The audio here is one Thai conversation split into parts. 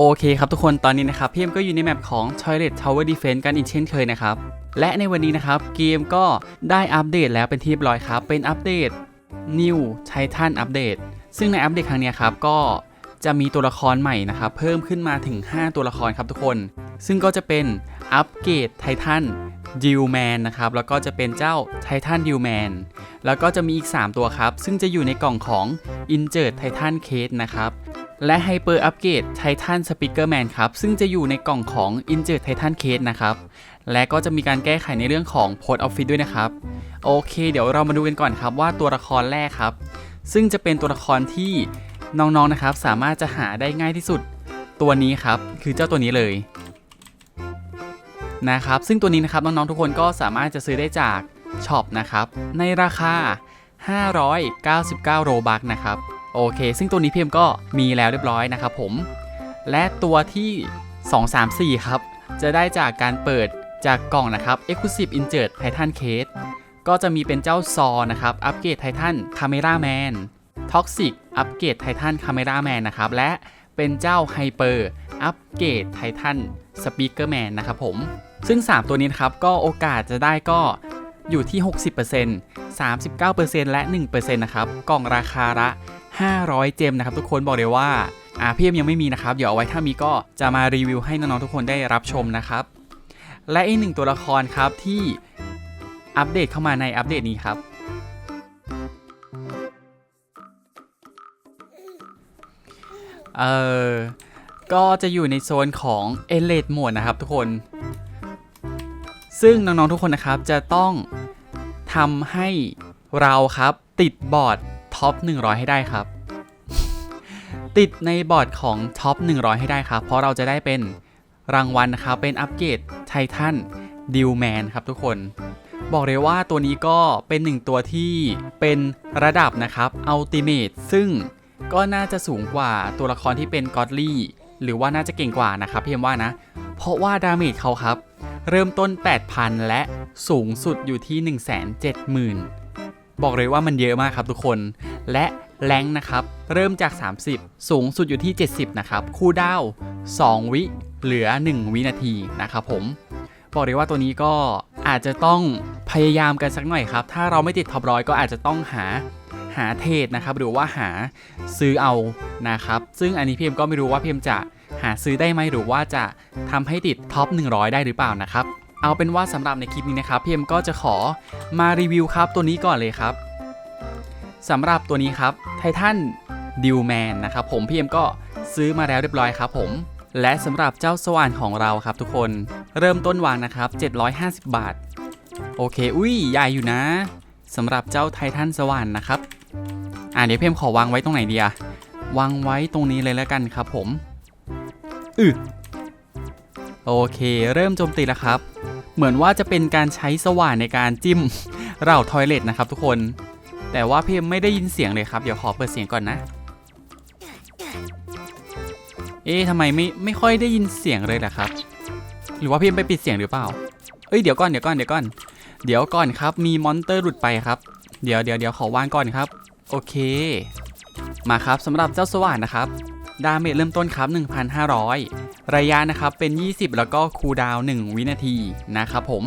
โอเคครับทุกคนตอนนี้นะครับพี่เอ็มก็อยู่ในแมปของ Toilet Tower Defense กันอีกเช่นเคยนะครับ และในวันนี้นะครับเกมก็ได้อัปเดตแล้วเป็นที่เรียบร้อยครับ เป็นอัปเดต New Titan Update ซึ่งในอัปเดตครั้งนี้ครับก็จะมีตัวละครใหม่นะครับ เพิ่มขึ้นมาถึง 5 ตัวละครครับทุกคน ซึ่งก็จะเป็นอัปเกรดไททันดิวแมนนะครับ แล้วก็จะเป็นเจ้าไททันดิวแมนแล้วก็จะมีอีก 3 ตัวครับ ซึ่งจะอยู่ในกล่องของ i n j u r e d Titan Case นะครับ และ Hyper Upgrade Titan Speaker Man ครับ ซึ่งจะอยู่ในกล่องของ i n j u r e d Titan Case นะครับ และก็จะมีการแก้ไขในเรื่องของ Post Office ด้วยนะครับ โอเค เดี๋ยวเรามาดูกันก่อนครับว่าตัวละครแรกครับ ซึ่งจะเป็นตัวละครที่น้องๆนะครับ สามารถจะหาได้ง่ายที่สุด ตัวนี้ครับ คือเจ้าตัวนี้เลยนะครับ ซึ่งตัวนี้นะครับน้องๆทุกคนก็สามารถจะซื้อได้จากช็อปนะครับ ในราคา 599 โรบักนะครับ โอเค ซึ่งตัวนี้พีเอ็มก็มีแล้วเรียบร้อยนะครับผม และตัวที่ 2 3 4 ครับ จะได้จากการเปิดจากกล่องนะครับ Exclusive Insert Titan Case ก็จะมีเป็นเจ้าซอนะครับ อัปเกรดไททันคาเมราแมนท็อกซิกอัปเกรดไททันคาเมราแมนนะครับ และเป็นเจ้าไฮเปอร์อัปเกรดไททันสปีกเกอร์แมนนะครับผม ซึ่ง 3 ตัวนี้นะครับ ก็โอกาสจะได้ก็อยู่ที่ 60% 39%และ 1%นะครับ กล่องราคาละ 500 เจมนะครับทุกคนบอกเลยว่าอ่าพี่เอ็มยังไม่มีนะครับ เดี๋ยวเอาไว้ถ้ามีก็จะมารีวิวให้น้องๆทุกคนได้รับชมนะครับ และอีกหนึ่งตัวละครครับที่อัปเดตเข้ามาในอัปเดตนี้ครับ เออก็จะอยู่ในโซนของ e l i t e Mode นะครับทุกคน ซึ่งน้องๆทุกคนนะครับจะต้องทำให้เราครับติดบอร์ด ท็อป 100 ให้ได้ครับ ติดในบอร์ดของท็อป 100 ให้ได้ครับ เพราะเราจะได้เป็นรางวัลนะครับ เป็นอัปเกรดไททันดิวแมนครับทุกคน บอกเลยว่าตัวนี้ก็เป็นหนึ่งตัวที่เป็นระดับนะครับอัลติเม e ซึ่งก็น่าจะสูงกว่าตัวละครที่เป็นกอดลี่หรือว่าน่าจะเก่งกว่านะครับพี่เอ็มว่านะ เพราะว่าดาเมจเขาครับ เริ่มต้น 8,000 และสูงสุดอยู่ที่ 170,000 บอกเลยว่ามันเยอะมากครับทุกคน และแรงนะครับ เริ่มจาก 30 สูงสุดอยู่ที่ 70 นะครับ คูลดาว 2 วิเหลือ 1 วินาทีนะครับผม บอกเลยว่าตัวนี้ก็อาจจะต้องพยายามกันสักหน่อยครับ ถ้าเราไม่ติดท็อปร้อยก็อาจจะต้องหาหาเทรดนะครับ หรือว่าหาซื้อเอานะครับ ซึ่งอันนี้พีเอ็มก็ไม่รู้ว่าพีเอ็มจะหาซื้อได้ไหมหรือว่าจะทำให้ติดท็อป 100 ได้หรือเปล่านะครับ เอาเป็นว่าสำหรับในคลิปนี้นะครับพีเอ็มก็จะขอมารีวิวครับตัวนี้ก่อนเลยครับ สำหรับตัวนี้ครับไททันดิวแมนนะครับผมพี่เอ็มก็ซื้อมาแล้วเรียบร้อยครับผมและสำหรับเจ้าสว่านของเราครับทุกคนเริ่มต้นวางนะครับ 750 บาท โอเค อุ้ยใหญ่อยู่นะสำหรับเจ้าไททันสว่านนะครับ อ่าเดี๋ยวเพิ่มขอวางไว้ตรงไหนดีอะวางไว้ตรงนี้เลยแล้วกันครับผมอือโอเค เริ่มโจมตีแล้วครับ เหมือนว่าจะเป็นการใช้สว่านในการจิ้มเราทอยเลทนะครับทุกคน แต่ว่าเพิ่มไม่ได้ยินเสียงเลยครับ เดี๋ยวขอเปิดเสียงก่อนนะ เอ๊ะทำไมไม่ไม่ค่อยได้ยินเสียงเลยล่ะครับ หรือว่าเพิ่มไปปิดเสียงหรือเปล่า เอ้ยเดี๋ยวก่อนเดี๋ยวก่อนเดี๋ยวก่อน เดี๋ยวก่อนครับ มีมอนเตอร์หลุดไปครับ เดี๋ยวเดี๋ยวเดี๋ยวขอวางก่อนครับ โอเค มาครับสำหรับเจ้าสว่านนะครับ ดาเมจเริ่มต้นครับ 1,500 ระยะนะครับเป็น 20 แล้วก็คูลดาวน์1วินาทีนะครับผม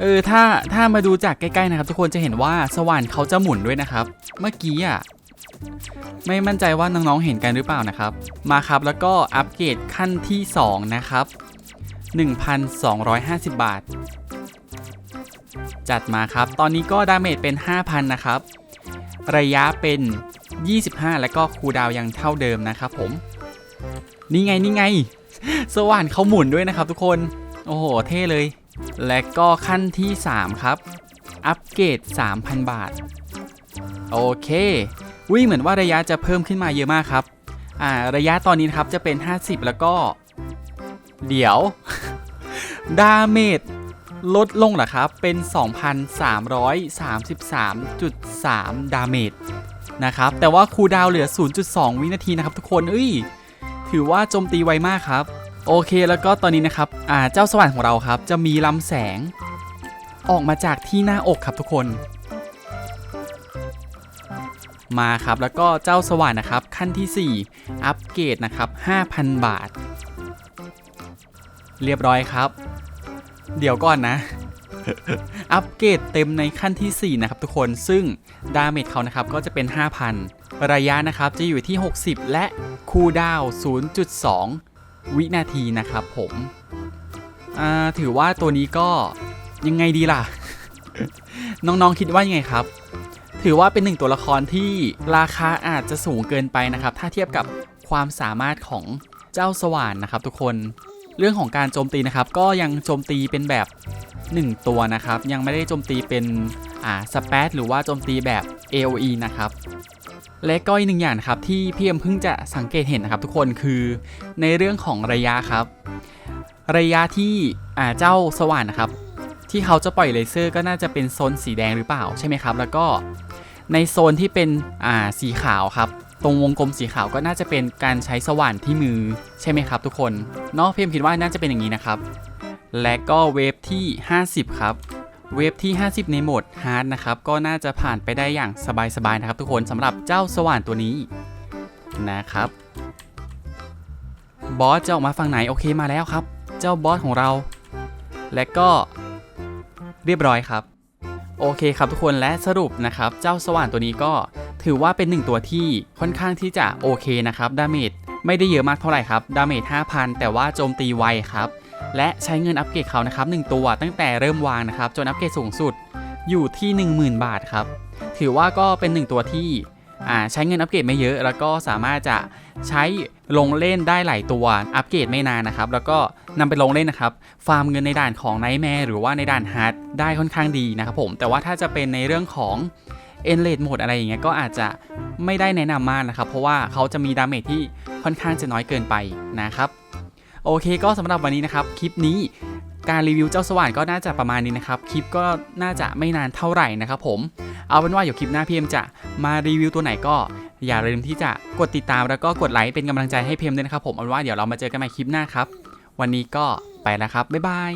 เออถ้าถ้ามาดูจากใกล้ๆนะครับ ทุกคนจะเห็นว่าสว่านเขาจะหมุนด้วยนะครับ เมื่อกี้อะไม่มั่นใจว่าน้องๆเห็นกันหรือเปล่านะครับ มาครับแล้วก็อัปเกรดขั้นที่ 2 นะครับ 1,250 บาท จัดมาครับ ตอนนี้ก็ดาเมจเป็น 5,000 นะครับ ระยะเป็น 25 แล้วก็คูดาวยังเท่าเดิมนะครับผม นี่ไงนี่ไง สว่านเขาหมุนด้วยนะครับทุกคน โอ้โห เท่เลย และก็ขั้นที่ 3 ครับ อัปเกรด 3,000 บาท โอเควิ่งเหมือนว่าระยะจะเพิ่มขึ้นมาเยอะมากครับ อ่า ระยะตอนนี้ครับจะเป็น 50 แล้วก็ เดี๋ยว ดาเมจลดลงเหรอครับ เป็น 2,333.3 ดาเมจนะครับ แต่ว่าคูดาวเหลือ 0.2 วินาทีนะครับทุกคน เอ้ย ถือว่าโจมตีไวมากครับ โอเคแล้วก็ตอนนี้นะครับอ่าเจ้าสว่านของเราครับจะมีลำแสง ออกมาจากที่หน้าอกครับทุกคน มาครับแล้วก็เจ้าสว่านนะครับขั้นทีสี่4 อัปเกรดนะครับ 5,000 บาท เรียบร้อยครับ เดี๋ยวก่อนนะ อัปเกรดเต็มในขั้นทีสี่ 4 นะครับทุกคนซึ่งดาเมจเขานะครับก็จะเป็น 5,000 ระยะนะครับจะอยู่ที่ 60 และคูดาวน์0.2 วินาทีนะครับผมถือว่าตัวนี้ก็ยังไงดีล่ะ น้องๆคิดว่ายังไงครับ ถือว่าเป็นหนึ่งตัวละครที่ราคาอาจจะสูงเกินไปนะครับ ถ้าเทียบกับความสามารถของเจ้าสว่านนะครับ ทุกคนเรื่องของการโจมตีนะครับ ก็ยังโจมตีเป็นแบบ 1 ตัวนะครับ ยังไม่ได้โจมตีเป็นอ่าสเปซหรือว่าโจมตีแบบ AOE นะครับ และก็อีกหนึ่งอย่างครับที่พี่เอ็มเพิ่งจะสังเกตเห็นนะครับ ทุกคนคือในเรื่องของระยะครับ ระยะที่อ่าเจ้าสว่านนะครับ ที่เขาจะปล่อยเลเซอร์ก็น่าจะเป็นโซนสีแดงหรือเปล่าใช่ไหมครับ แล้วก็ในโซนที่เป็นอ่าสีขาวครับ ตรงวงกลมสีขาวก็น่าจะเป็นการใช้สว่านที่มือใช่ไหมครับ ทุกคนเนาะพี่เอ็มคิดว่าน่าจะเป็นอย่างนี้นะครับ และก็เวฟที่ 50 ครับ เวฟที่ 50 ในโหมดฮาร์ดนะครับ ก็น่าจะผ่านไปได้อย่างสบายๆนะครับ ทุกคนสำหรับเจ้าสว่านตัวนี้นะครับ บอสจะออกมาฝั่งไหนโอเคมาแล้วครับ เจ้าบอสของเรา และก็เรียบร้อยครับ โอเคครับทุกคนและสรุปนะครับ เจ้าสว่านตัวนี้ก็ถือว่าเป็นหนึ่งตัวที่ค่อนข้างที่จะโอเคนะครับดาเมจไม่ได้เยอะมากเท่าไหร่ครับดาเมจ5,000 แต่ว่าโจมตีไวครับ และใช้เงินอัปเกรดเขานะครับ1ตัวตั้งแต่เริ่มวางนะครับจนอัปเกรดสูงสุดอยู่ที่ 10,000 บาทครับ ถือว่าก็เป็น 1 ตัวที่ใช้เงินอัปเกรดไม่เยอะ แล้วก็สามารถจะใช้ลงเล่นได้หลายตัวอัปเกรดไม่นานนะครับ แล้วก็นำไปลงเล่นนะครับ ฟาร์มเงินในด่านของไนท์แมร์หรือว่าในด่านฮาร์ดได้ค่อนข้างดีนะครับผม แต่ว่าถ้าจะเป็นในเรื่องของเอ็นเลดโหมดอะไรอย่างเงี้ยก็อาจจะไม่ได้แนะนำมากนะครับ เพราะว่าเขาจะมีดาเมจที่ค่อนข้างจะน้อยเกินไปนะครับ โอเคก็สำหรับวันนี้นะครับ คลิปนี้การรีวิวเจ้าสว่านก็น่าจะประมาณนี้นะครับ คลิปก็น่าจะไม่นานเท่าไหร่นะครับผม เอาเป็นว่าเดี๋ยวคลิปหน้าพีเอ็มจะมารีวิวตัวไหนก็อย่าลืมที่จะกดติดตามแล้วก็กดไลค์เป็นกำลังใจให้พีเอ็มด้วยนะครับผมเอาเป็นว่าเดี๋ยวเรามาเจอกันใหม่คลิปหน้าครับ วันนี้ก็ไปแล้วครับ บ๊ายบาย